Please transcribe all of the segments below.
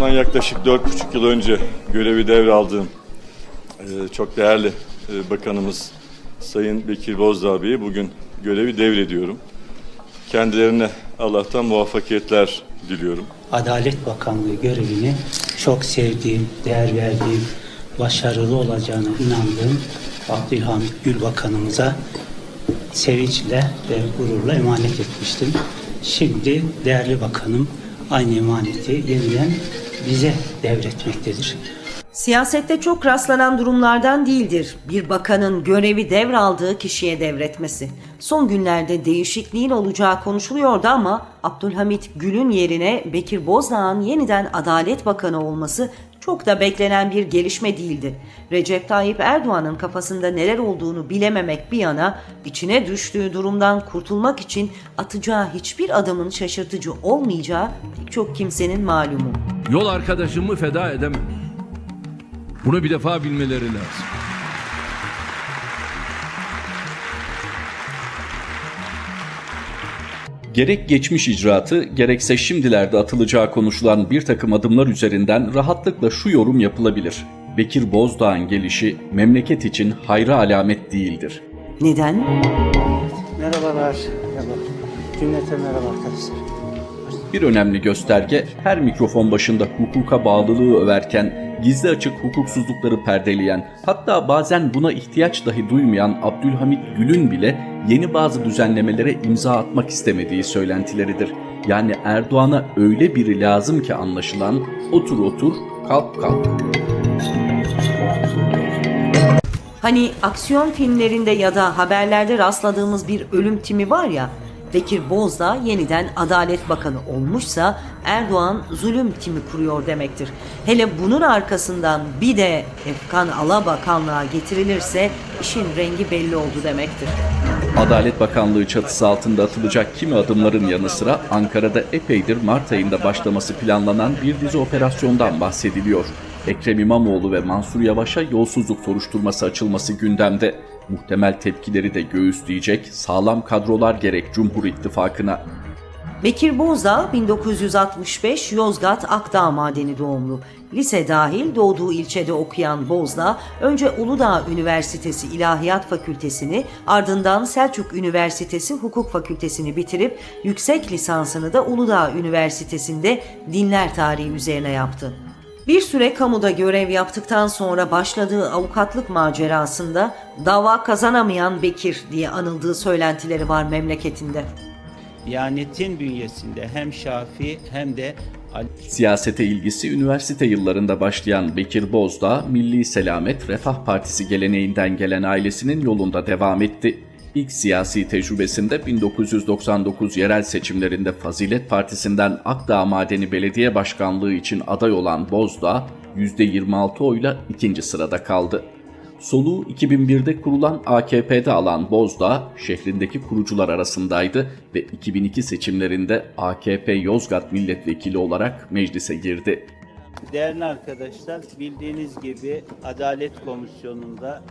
Bundan yaklaşık 4,5 yıl önce görevi devraldığım e, çok değerli e, bakanımız Sayın Bekir Bozdağ Bey'e bugün görevi devrediyorum. Kendilerine Allah'tan muvaffakiyetler diliyorum. Adalet Bakanlığı görevini çok sevdiğim, değer verdiğim, başarılı olacağına inandığım Abdülhamit Gül Bakanımıza sevinçle ve gururla emanet etmiştim. Şimdi değerli bakanım aynı emaneti yeniden bize devretmektedir. Siyasette çok rastlanan durumlardan değildir bir bakanın görevi devraldığı kişiye devretmesi. Son günlerde değişikliğin olacağı konuşuluyordu ama Abdülhamit Gül'ün yerine Bekir Bozdağ'ın yeniden Adalet Bakanı olması çok da beklenen bir gelişme değildi. Recep Tayyip Erdoğan'ın kafasında neler olduğunu bilememek bir yana içine düştüğü durumdan kurtulmak için atacağı hiçbir adımın şaşırtıcı olmayacağı pek çok kimsenin malumu. Yol arkadaşımı feda edemem. Bunu bir defa bilmeleri lazım. Gerek geçmiş icraatı gerekse şimdilerde atılacağı konuşulan bir takım adımlar üzerinden rahatlıkla şu yorum yapılabilir. Bekir Bozdağ'ın gelişi memleket için hayra alamet değildir. Neden? Merhabalar. Merhaba. Cümlete merhaba arkadaşlar. Bir önemli gösterge her mikrofon başında hukuka bağlılığı överken gizli açık hukuksuzlukları perdeleyen hatta bazen buna ihtiyaç dahi duymayan Abdülhamit Gül'ün bile yeni bazı düzenlemelere imza atmak istemediği söylentileridir. Yani Erdoğan'a öyle biri lazım ki anlaşılan otur otur kalk kalk. Hani aksiyon filmlerinde ya da haberlerde rastladığımız bir ölüm timi var ya, Bekir Bozdağ yeniden Adalet Bakanı olmuşsa Erdoğan zulüm timi kuruyor demektir. Hele bunun arkasından bir de Efkan Alabakanlığa getirilirse işin rengi belli oldu demektir. Adalet Bakanlığı çatısı altında atılacak kimi adımların yanı sıra Ankara'da epeydir Mart ayında başlaması planlanan bir dizi operasyondan bahsediliyor. Ekrem İmamoğlu ve Mansur Yavaş'a yolsuzluk soruşturması açılması gündemde. Muhtemel tepkileri de göğüsleyecek sağlam kadrolar gerek Cumhur İttifakı'na. Bekir Bozdağ 1965 Yozgat Akdağ Madeni doğumlu. Lise dahil doğduğu ilçede okuyan Bozdağ önce Uludağ Üniversitesi İlahiyat Fakültesini ardından Selçuk Üniversitesi Hukuk Fakültesini bitirip yüksek lisansını da Uludağ Üniversitesi'nde dinler tarihi üzerine yaptı. Bir süre kamuda görev yaptıktan sonra başladığı avukatlık macerasında dava kazanamayan Bekir diye anıldığı söylentileri var memleketinde. Diyanetin bünyesinde hem Şafi hem de Siyasete ilgisi üniversite yıllarında başlayan Bekir Bozdağ, Milli Selamet Refah Partisi geleneğinden gelen ailesinin yolunda devam etti. İlk siyasi tecrübesinde 1999 yerel seçimlerinde Fazilet Partisi'nden Akdağ Madeni Belediye Başkanlığı için aday olan Bozdağ, %26 oyla ikinci sırada kaldı. Soluğu 2001'de kurulan AKP'de alan Bozdağ, şehrindeki kurucular arasındaydı ve 2002 seçimlerinde AKP Yozgat milletvekili olarak meclise girdi. Değerli arkadaşlar, bildiğiniz gibi Adalet Komisyonu'nda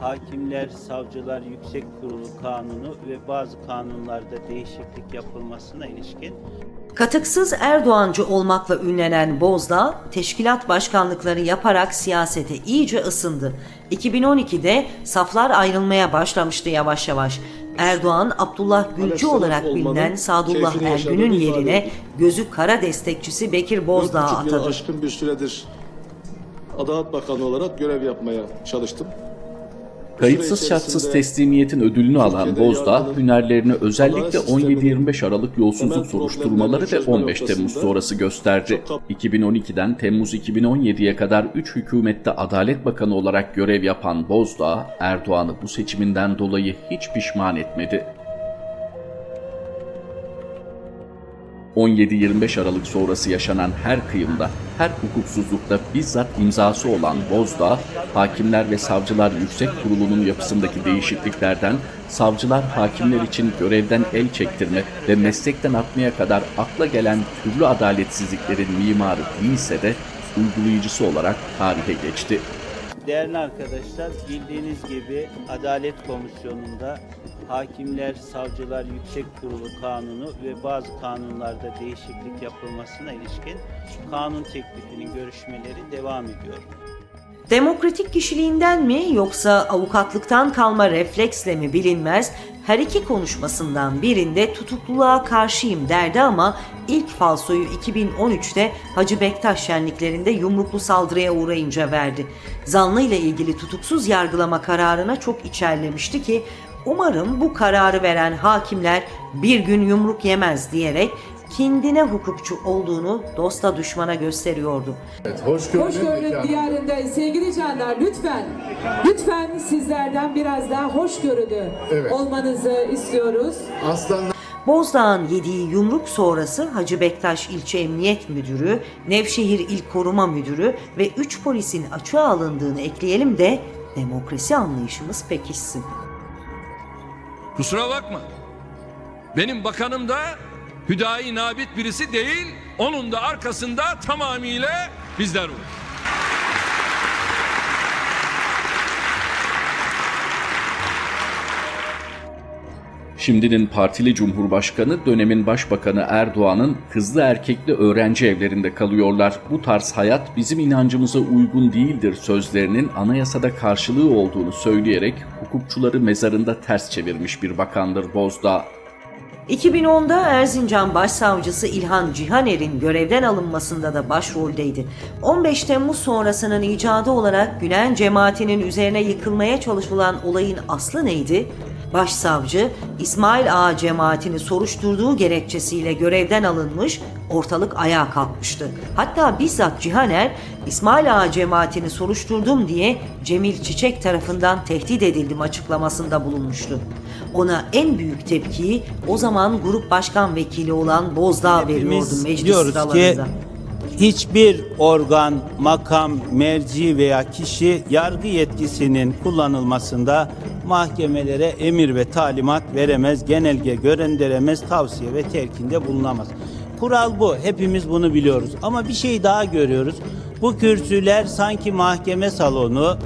Hakimler, Savcılar Yüksek Kurulu Kanunu ve bazı kanunlarda değişiklik yapılmasına ilişkin Katıksız Erdoğancı olmakla ünlenen Bozdağ, teşkilat başkanlıkları yaparak siyasete iyice ısındı. 2012'de saflar ayrılmaya başlamıştı yavaş yavaş. Erdoğan, Abdullah Gülcü olarak bilinen Sadullah Ergün'ün yerine gözü kara destekçisi Bekir yılı atadı. aşkın bir süredir Adalet Bakanı olarak görev yapmaya çalıştım. Kayıtsız şartsız teslimiyetin ödülünü alan Bozdağ, hünerlerini özellikle 17-25 Aralık yolsuzluk soruşturmaları ve 15 Temmuz sonrası gösterdi. 2012'den Temmuz 2017'ye kadar 3 hükümette Adalet Bakanı olarak görev yapan Bozdağ, Erdoğan'ı bu seçiminden dolayı hiç pişman etmedi. 17-25 Aralık sonrası yaşanan her kıyımda, her hukuksuzlukta bizzat imzası olan Bozdağ, Hakimler ve Savcılar Yüksek Kurulu'nun yapısındaki değişikliklerden, savcılar hakimler için görevden el çektirme ve meslekten atmaya kadar akla gelen türlü adaletsizliklerin mimarı değilse de uygulayıcısı olarak tarihe geçti. Değerli arkadaşlar, bildiğiniz gibi Adalet Komisyonu'nda Hakimler, Savcılar Yüksek Kurulu Kanunu ve bazı kanunlarda değişiklik yapılmasına ilişkin kanun teklifinin görüşmeleri devam ediyor. Demokratik kişiliğinden mi yoksa avukatlıktan kalma refleksle mi bilinmez her iki konuşmasından birinde tutukluluğa karşıyım derdi ama ilk falsoyu 2013'te Hacı Bektaş şenliklerinde yumruklu saldırıya uğrayınca verdi. Zanlı ile ilgili tutuksuz yargılama kararına çok içerlemişti ki umarım bu kararı veren hakimler bir gün yumruk yemez diyerek kendine hukukçu olduğunu dosta düşmana gösteriyordu. Hoşgörünün diyarında sevgili canlar lütfen lütfen sizlerden biraz daha hoşgörülü olmanızı istiyoruz. Bozdağ'ın yediği yumruk sonrası Hacı Bektaş İlçe Emniyet Müdürü, Nevşehir İl Koruma Müdürü ve 3 polisin açığa alındığını ekleyelim de demokrasi anlayışımız pekişsin. Kusura bakma. Benim bakanım da hüdayi nabit birisi değil. Onun da arkasında tamamıyla bizler var. Şimdinin partili cumhurbaşkanı dönemin başbakanı Erdoğan'ın kızlı erkekli öğrenci evlerinde kalıyorlar. Bu tarz hayat bizim inancımıza uygun değildir sözlerinin anayasada karşılığı olduğunu söyleyerek hukukçuları mezarında ters çevirmiş bir bakandır Bozdağ. 2010'da Erzincan Başsavcısı İlhan Cihaner'in görevden alınmasında da başroldeydi. 15 Temmuz sonrasının icadı olarak Gülen cemaatinin üzerine yıkılmaya çalışılan olayın aslı neydi? Başsavcı İsmail Ağa cemaatini soruşturduğu gerekçesiyle görevden alınmış, ortalık ayağa kalkmıştı. Hatta bizzat Cihaner İsmail Ağa cemaatini soruşturdum diye Cemil Çiçek tarafından tehdit edildim açıklamasında bulunmuştu. Ona en büyük tepkiyi o zaman grup başkan vekili olan Bozdağ veriyordu Hepimiz meclis diyoruz ki sıralarında. hiçbir organ, makam, merci veya kişi yargı yetkisinin kullanılmasında mahkemelere emir ve talimat veremez, genelge gönderemez, tavsiye ve telkinde bulunamaz. Kural bu. Hepimiz bunu biliyoruz. Ama bir şey daha görüyoruz. Bu kürsüler sanki mahkeme salonu,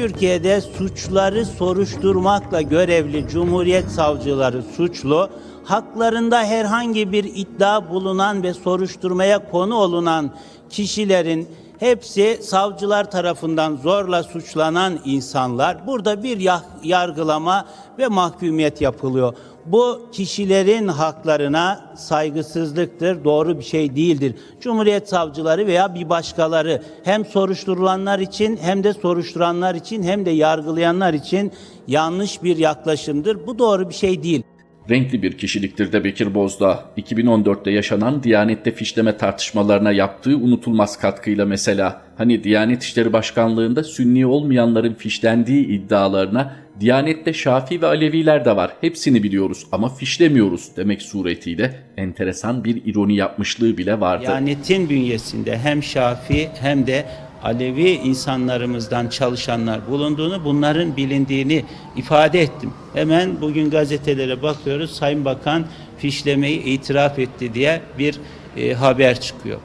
Türkiye'de suçları soruşturmakla görevli Cumhuriyet savcıları suçlu, haklarında herhangi bir iddia bulunan ve soruşturmaya konu olunan kişilerin hepsi savcılar tarafından zorla suçlanan insanlar. Burada bir yargılama ve mahkumiyet yapılıyor. Bu kişilerin haklarına saygısızlıktır, doğru bir şey değildir. Cumhuriyet savcıları veya bir başkaları hem soruşturulanlar için hem de soruşturanlar için hem de yargılayanlar için yanlış bir yaklaşımdır. Bu doğru bir şey değil. Renkli bir kişiliktir de Bekir Bozdağ. 2014'te yaşanan Diyanet'te fişleme tartışmalarına yaptığı unutulmaz katkıyla mesela. Hani Diyanet İşleri Başkanlığı'nda Sünni olmayanların fişlendiği iddialarına Diyanet'te Şafii ve Aleviler de var. Hepsini biliyoruz ama fişlemiyoruz demek suretiyle enteresan bir ironi yapmışlığı bile vardı. Diyanetin bünyesinde hem Şafi hem de Alevi insanlarımızdan çalışanlar bulunduğunu, bunların bilindiğini ifade ettim. Hemen bugün gazetelere bakıyoruz, Sayın Bakan fişlemeyi itiraf etti diye bir e, haber çıkıyor.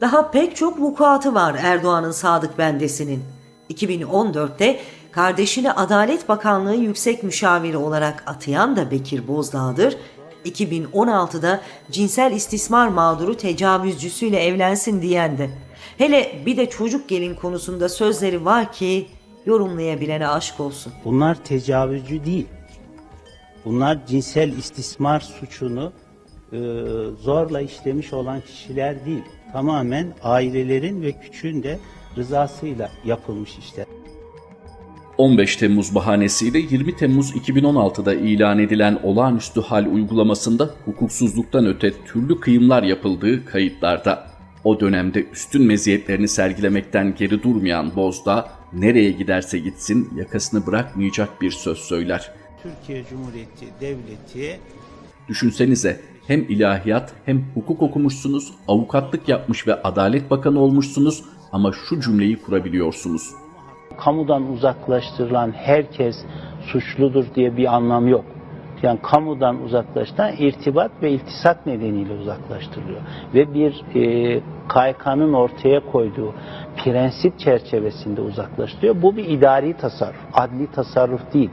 Daha pek çok vukuatı var Erdoğan'ın sadık bendesinin. 2014'te kardeşini Adalet Bakanlığı Yüksek Müşaviri olarak atayan da Bekir Bozdağ'dır. 2016'da cinsel istismar mağduru tecavüzcüsüyle evlensin diyen de. Hele bir de çocuk gelin konusunda sözleri var ki yorumlayabilene aşk olsun. Bunlar tecavüzcü değil. Bunlar cinsel istismar suçunu e, zorla işlemiş olan kişiler değil. Tamamen ailelerin ve küçüğün de rızasıyla yapılmış işler. 15 Temmuz bahanesiyle 20 Temmuz 2016'da ilan edilen olağanüstü hal uygulamasında hukuksuzluktan öte türlü kıyımlar yapıldığı kayıtlarda. O dönemde üstün meziyetlerini sergilemekten geri durmayan Bozdağ, nereye giderse gitsin yakasını bırakmayacak bir söz söyler. Türkiye Cumhuriyeti Devleti Düşünsenize hem ilahiyat hem hukuk okumuşsunuz, avukatlık yapmış ve adalet bakanı olmuşsunuz ama şu cümleyi kurabiliyorsunuz. kamudan uzaklaştırılan herkes suçludur diye bir anlam yok. Yani kamudan uzaklaştıran irtibat ve iltisat nedeniyle uzaklaştırılıyor. Ve bir e, KYK'nın ortaya koyduğu prensip çerçevesinde uzaklaştırıyor. Bu bir idari tasarruf, adli tasarruf değil.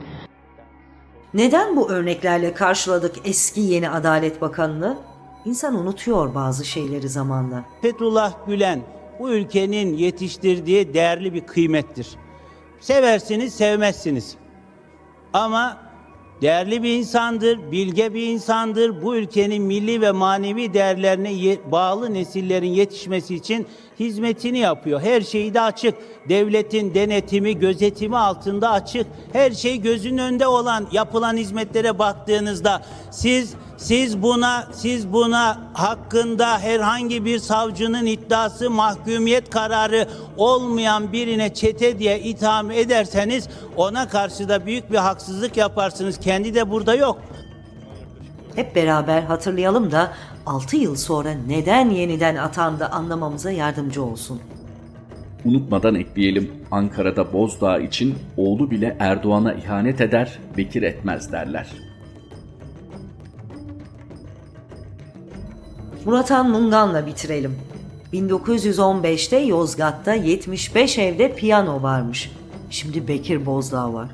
Neden bu örneklerle karşıladık eski yeni Adalet Bakanı'nı? İnsan unutuyor bazı şeyleri zamanla. Fethullah Gülen bu ülkenin yetiştirdiği değerli bir kıymettir. Seversiniz, sevmezsiniz. Ama değerli bir insandır, bilge bir insandır. Bu ülkenin milli ve manevi değerlerine bağlı nesillerin yetişmesi için hizmetini yapıyor. Her şeyi de açık. Devletin denetimi, gözetimi altında açık. Her şey gözünün önünde olan yapılan hizmetlere baktığınızda siz siz buna siz buna hakkında herhangi bir savcının iddiası mahkumiyet kararı olmayan birine çete diye itham ederseniz ona karşı da büyük bir haksızlık yaparsınız. Kendi de burada yok. Hep beraber hatırlayalım da 6 yıl sonra neden yeniden atandı anlamamıza yardımcı olsun. Unutmadan ekleyelim Ankara'da Bozdağ için oğlu bile Erdoğan'a ihanet eder, Bekir etmez derler. Murat Han Mungan'la bitirelim. 1915'te Yozgat'ta 75 evde piyano varmış. Şimdi Bekir Bozdağ var.